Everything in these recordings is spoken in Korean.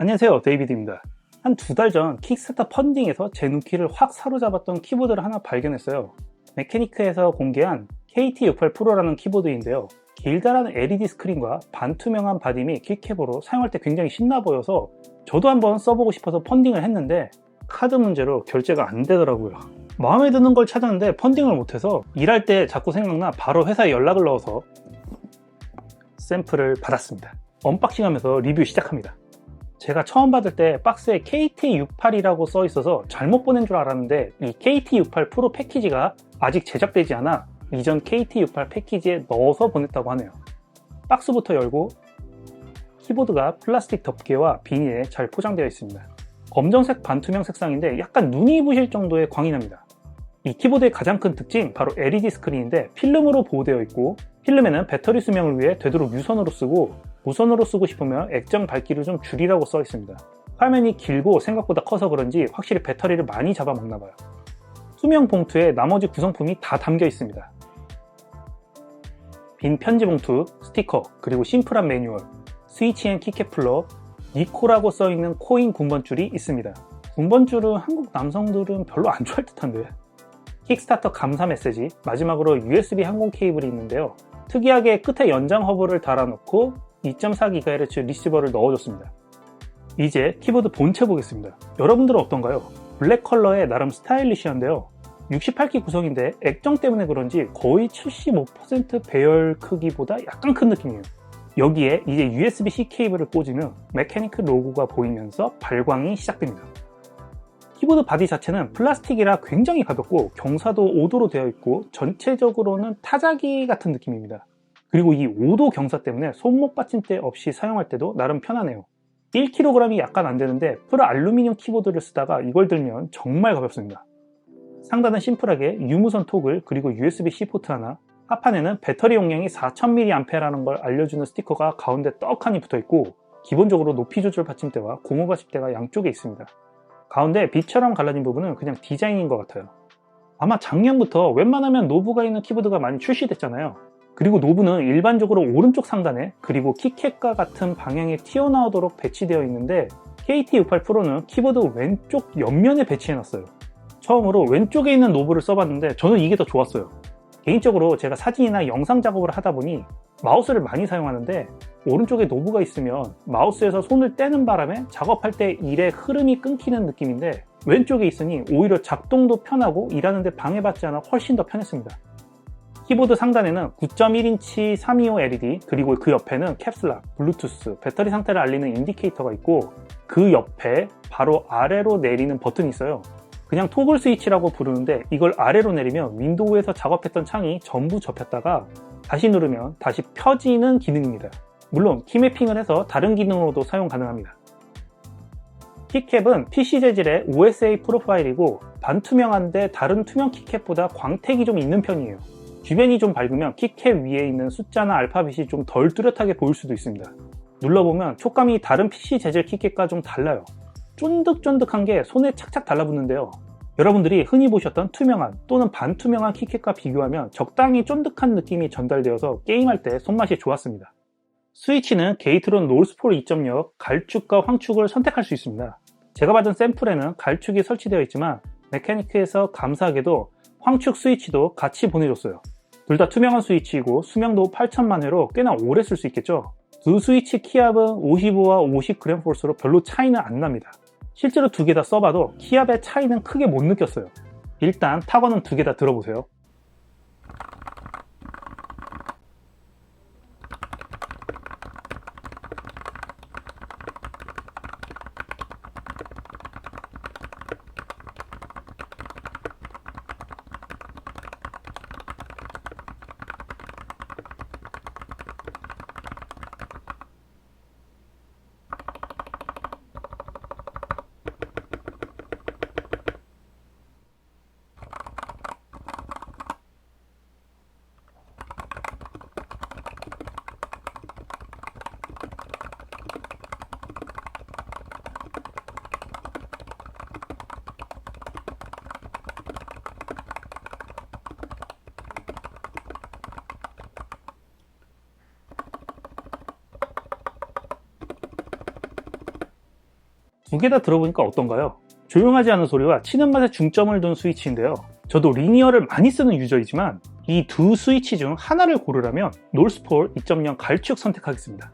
안녕하세요. 데이비드입니다. 한 두 달 전 킥스타터 펀딩에서 제 눈길을 확 사로잡았던 키보드를 하나 발견했어요. 메케니크에서 공개한 KT68 프로라는 키보드인데요. 길다란 LED 스크린과 반투명한 바디 및 킥캡으로 사용할 때 굉장히 신나 보여서 저도 한번 써보고 싶어서 펀딩을 했는데 카드 문제로 결제가 안 되더라고요. 마음에 드는 걸 찾았는데 펀딩을 못해서 일할 때 자꾸 생각나 바로 회사에 연락을 넣어서 샘플을 받았습니다. 언박싱 하면서 리뷰 시작합니다 제가 처음 받을 때 박스에 KT68이라고 써 있어서 잘못 보낸 줄 알았는데 이 KT68 프로 패키지가 아직 제작되지 않아 이전 KT68 패키지에 넣어서 보냈다고 하네요. 박스부터 열고 키보드가 플라스틱 덮개와 비닐에 잘 포장되어 있습니다. 검정색 반투명 색상인데 약간 눈이 부실 정도의 광이 납니다. 이 키보드의 가장 큰 특징 바로 LED 스크린인데 필름으로 보호되어 있고 필름에는 배터리 수명을 위해 되도록 유선으로 쓰고 무선으로 쓰고 싶으면 액정 밝기를 좀 줄이라고 써 있습니다. 화면이 길고 생각보다 커서 그런지 확실히 배터리를 많이 잡아먹나 봐요. 투명 봉투에 나머지 구성품이 다 담겨 있습니다. 빈 편지 봉투, 스티커, 그리고 심플한 매뉴얼, 스위치 앤 키캡 플러, 니코라고 써 있는 코인 군번줄이 있습니다. 군번줄은 한국 남성들은 별로 안 좋아할 듯한데 킥스타터 감사 메시지, 마지막으로 USB 항공 케이블이 있는데요. 특이하게 끝에 연장 허브를 달아놓고 2.4GHz 리시버를 넣어줬습니다. 이제 키보드 본체 보겠습니다. 여러분들은 어떤가요? 블랙 컬러의 나름 스타일리시한데요. 68기 구성인데 액정 때문에 그런지 거의 75% 배열 크기보다 약간 큰 느낌이에요. 여기에 이제 USB-C 케이블을 꽂으면 메케니크 로고가 보이면서 발광이 시작됩니다. 키보드 바디 자체는 플라스틱이라 굉장히 가볍고 경사도 5도로 되어 있고 전체적으로는 타자기 같은 느낌입니다. 그리고 이 5도 경사 때문에 손목 받침대 없이 사용할 때도 나름 편하네요. 1kg이 약간 안 되는데 풀 알루미늄 키보드를 쓰다가 이걸 들면 정말 가볍습니다. 상단은 심플하게 유무선 토글 그리고 USB-C 포트 하나 하판에는 배터리 용량이 4000mAh라는 걸 알려주는 스티커가 가운데 떡하니 붙어있고 기본적으로 높이 조절 받침대와 고무 받침대가 양쪽에 있습니다. 가운데 빛처럼 갈라진 부분은 그냥 디자인인 것 같아요. 아마 작년부터 웬만하면 노브가 있는 키보드가 많이 출시됐잖아요. 그리고 노브는 일반적으로 오른쪽 상단에 그리고 키캡과 같은 방향에 튀어나오도록 배치되어 있는데 KT68 프로는 키보드 왼쪽 옆면에 배치해놨어요. 처음으로 왼쪽에 있는 노브를 써봤는데 저는 이게 더 좋았어요. 개인적으로 제가 사진이나 영상 작업을 하다 보니 마우스를 많이 사용하는데 오른쪽에 노브가 있으면 마우스에서 손을 떼는 바람에 작업할 때 일의 흐름이 끊기는 느낌인데 왼쪽에 있으니 오히려 작동도 편하고 일하는데 방해받지 않아 훨씬 더 편했습니다. 키보드 상단에는 9.1인치 325 LED 그리고 그 옆에는 캡슐락, 블루투스, 배터리 상태를 알리는 인디케이터가 있고 그 옆에 바로 아래로 내리는 버튼이 있어요. 그냥 토글 스위치라고 부르는데 이걸 아래로 내리면 윈도우에서 작업했던 창이 전부 접혔다가 다시 누르면 다시 펴지는 기능입니다. 물론 키매핑을 해서 다른 기능으로도 사용 가능합니다. 키캡은 PC 재질의 OSA 프로파일이고 반투명한데 다른 투명 키캡보다 광택이 좀 있는 편이에요. 주변이 좀 밝으면 키캡 위에 있는 숫자나 알파벳이 좀 덜 뚜렷하게 보일 수도 있습니다. 눌러보면 촉감이 다른 PC 재질 키캡과 좀 달라요. 쫀득쫀득한 게 손에 착착 달라붙는데요. 여러분들이 흔히 보셨던 투명한 또는 반투명한 키캡과 비교하면 적당히 쫀득한 느낌이 전달되어서 게임할 때 손맛이 좋았습니다. 스위치는 게이트론 롤스폴 2.0 갈축과 황축을 선택할 수 있습니다. 제가 받은 샘플에는 갈축이 설치되어 있지만 메케니크에서 감사하게도 황축 스위치도 같이 보내줬어요. 둘 다 투명한 스위치이고 수명도 8천만 회로 꽤나 오래 쓸 수 있겠죠. 두 스위치 키압은 55와 50g 폴스로 별로 차이는 안 납니다. 실제로 두 개 다 써봐도 키압의 차이는 크게 못 느꼈어요. 일단 타건은 두 개 다 들어보세요. 두개다 들어보니까 어떤가요? 조용하지 않은 소리와 치는 맛에 중점을 둔 스위치인데요. 저도 리니어를 많이 쓰는 유저이지만 이 두 스위치 중 하나를 고르라면 놀스폴 2.0 갈축 선택하겠습니다.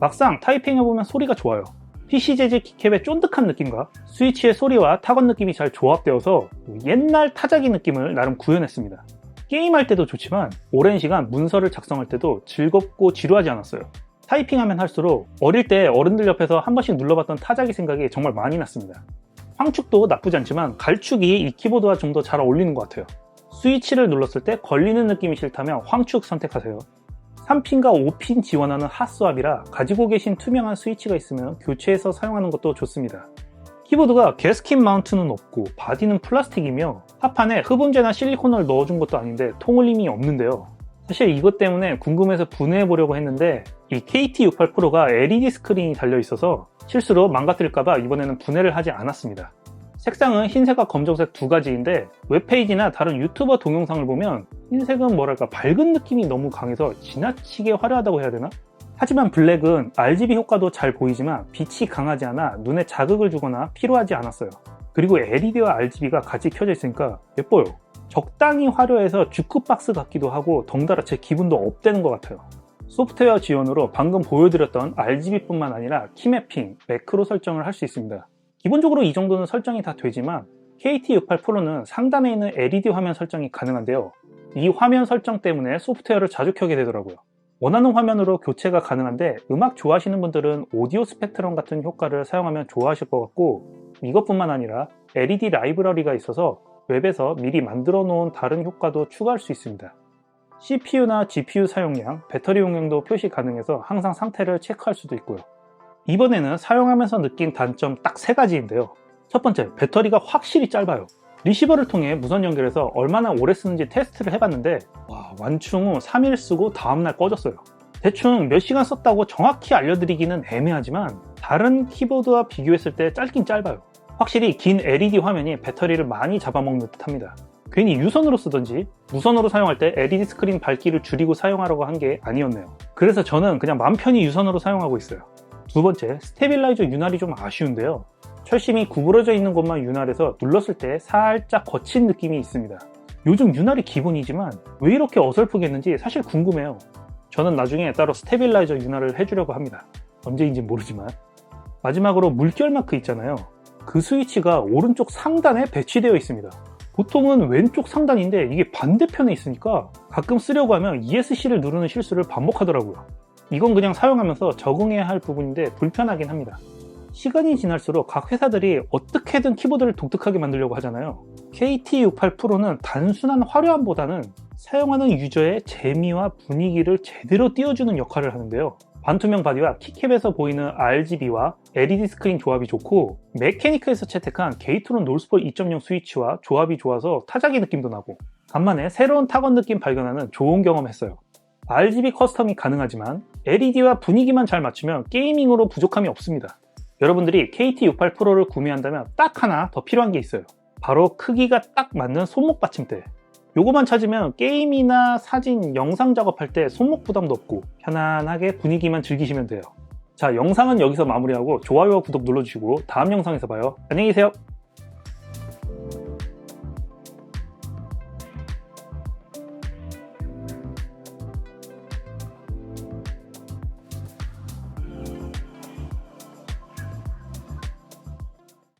막상 타이핑해보면 소리가 좋아요. PC 재질 키캡의 쫀득한 느낌과 스위치의 소리와 타건 느낌이 잘 조합되어서 옛날 타자기 느낌을 나름 구현했습니다. 게임할 때도 좋지만 오랜 시간 문서를 작성할 때도 즐겁고 지루하지 않았어요. 타이핑하면 할수록 어릴 때 어른들 옆에서 한 번씩 눌러봤던 타자기 생각이 정말 많이 났습니다. 황축도 나쁘지 않지만 갈축이 이 키보드와 좀 더 잘 어울리는 것 같아요. 스위치를 눌렀을 때 걸리는 느낌이 싫다면 황축 선택하세요. 3핀과 5핀 지원하는 핫스왑이라 가지고 계신 투명한 스위치가 있으면 교체해서 사용하는 것도 좋습니다. 키보드가 게스킨 마운트는 없고 바디는 플라스틱이며 하판에 흡음재나 실리콘을 넣어준 것도 아닌데 통울림이 없는데요. 사실 이것 때문에 궁금해서 분해해 보려고 했는데 이 KT68 프로가 LED 스크린이 달려 있어서 실수로 망가뜨릴까봐 이번에는 분해를 하지 않았습니다. 색상은 흰색과 검정색 두 가지인데 웹페이지나 다른 유튜버 동영상을 보면 흰색은 뭐랄까 밝은 느낌이 너무 강해서 지나치게 화려하다고 해야 되나? 하지만 블랙은 RGB 효과도 잘 보이지만 빛이 강하지 않아 눈에 자극을 주거나 피로하지 않았어요. 그리고 LED와 RGB가 같이 켜져 있으니까 예뻐요. 적당히 화려해서 주크박스 같기도 하고 덩달아 제 기분도 업되는 것 같아요. 소프트웨어 지원으로 방금 보여드렸던 RGB뿐만 아니라 키매핑, 매크로 설정을 할 수 있습니다. 기본적으로 이 정도는 설정이 다 되지만 KT68 프로는 상단에 있는 LED 화면 설정이 가능한데요. 이 화면 설정 때문에 소프트웨어를 자주 켜게 되더라고요. 원하는 화면으로 교체가 가능한데 음악 좋아하시는 분들은 오디오 스펙트럼 같은 효과를 사용하면 좋아하실 것 같고 이것뿐만 아니라 LED 라이브러리가 있어서 웹에서 미리 만들어 놓은 다른 효과도 추가할 수 있습니다. CPU나 GPU 사용량, 배터리 용량도 표시 가능해서 항상 상태를 체크할 수도 있고요. 이번에는 사용하면서 느낀 단점 딱 세 가지인데요. 첫 번째, 배터리가 확실히 짧아요. 리시버를 통해 무선 연결해서 얼마나 오래 쓰는지 테스트를 해봤는데 와, 완충 후 3일 쓰고 다음날 꺼졌어요. 대충 몇 시간 썼다고 정확히 알려드리기는 애매하지만 다른 키보드와 비교했을 때 짧긴 짧아요. 확실히 긴 LED 화면이 배터리를 많이 잡아먹는 듯 합니다. 괜히 유선으로 쓰던지 무선으로 사용할 때 LED 스크린 밝기를 줄이고 사용하려고 한 게 아니었네요. 그래서 저는 그냥 맘 편히 유선으로 사용하고 있어요. 두 번째, 스테빌라이저 윤활이 좀 아쉬운데요. 철심이 구부러져 있는 곳만 윤활해서 눌렀을 때 살짝 거친 느낌이 있습니다. 요즘 윤활이 기본이지만 왜 이렇게 어설프겠는지 사실 궁금해요. 저는 나중에 따로 스테빌라이저 윤활을 해주려고 합니다. 언제인지 모르지만. 마지막으로 물결 마크 있잖아요. 그 스위치가 오른쪽 상단에 배치되어 있습니다. 보통은 왼쪽 상단인데 이게 반대편에 있으니까 가끔 쓰려고 하면 ESC를 누르는 실수를 반복하더라고요. 이건 그냥 사용하면서 적응해야 할 부분인데 불편하긴 합니다. 시간이 지날수록 각 회사들이 어떻게든 키보드를 독특하게 만들려고 하잖아요. KT68 프로는 단순한 화려함보다는 사용하는 유저의 재미와 분위기를 제대로 띄워주는 역할을 하는데요. 반투명 바디와 키캡에서 보이는 RGB와 LED 스크린 조합이 좋고 메케니크에서 채택한 게이트론 놀스폴 2.0 스위치와 조합이 좋아서 타자기 느낌도 나고 간만에 새로운 타건 느낌 발견하는 좋은 경험했어요. RGB 커스텀이 가능하지만 LED와 분위기만 잘 맞추면 게이밍으로 부족함이 없습니다. 여러분들이 KT68 프로를 구매한다면 딱 하나 더 필요한 게 있어요. 바로 크기가 딱 맞는 손목 받침대. 요거만 찾으면 게임이나 사진, 영상 작업할 때 손목 부담도 없고 편안하게 분위기만 즐기시면 돼요. 자, 영상은 여기서 마무리하고 좋아요와 구독 눌러주시고 다음 영상에서 봐요. 안녕히 계세요.